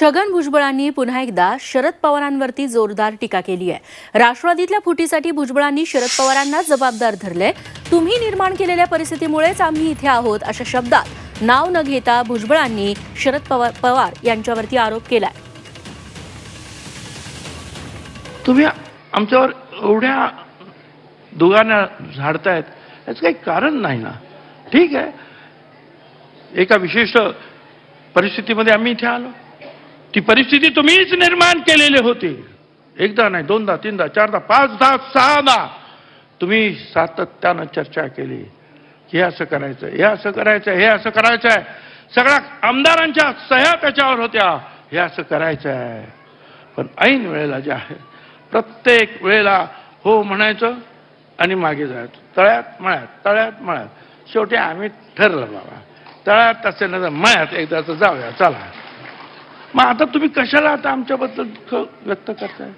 छगन भुजबळांनी पुन्हा एकदा शरद पवारांवरती जोरदार टीका केली आहे. राष्ट्रवादीतल्या फुटीसाठी भुजबळांनी शरद पवारांना जबाबदार धरले. तुम्ही निर्माण केलेल्या परिस्थितीमुळेच आम्ही इथे आहोत अशा शब्दात नाव न घेता भुजबळांनी शरद पवार पवार यांच्यावरती आरोप केलाय. तुम्ही आमच्यावर एवढ्या दोघांना झाडतायत याचं काही कारण नाही ना? ठीक आहे. एका विशिष्ट परिस्थितीमध्ये आम्ही इथे आलो. ती परिस्थिती तुम्हीच निर्माण केलेली होती. एकदा नाही दोनदा तीनदा चारदा पाचदा सहादा तुम्ही सातत्यानं चर्चा केली. हे असं करायचं हे असं करायचं हे असं करायचं आहे सगळ्या आमदारांच्या सह्या त्याच्यावर होत्या. हे असं करायचं आहे पण ऐन वेळेला जे आहे प्रत्येक वेळेला हो म्हणायचं आणि मागे जायचं. तळ्यात मळ्यात तळ्यात मळ्यात. शेवटी आम्ही ठरलं बाबा. तळ्यात असेल ना मळ्यात एकदाचं जाऊया चला. मग आता तुम्ही कशाला आता आमच्याबद्दल दुःख व्यक्त करताय?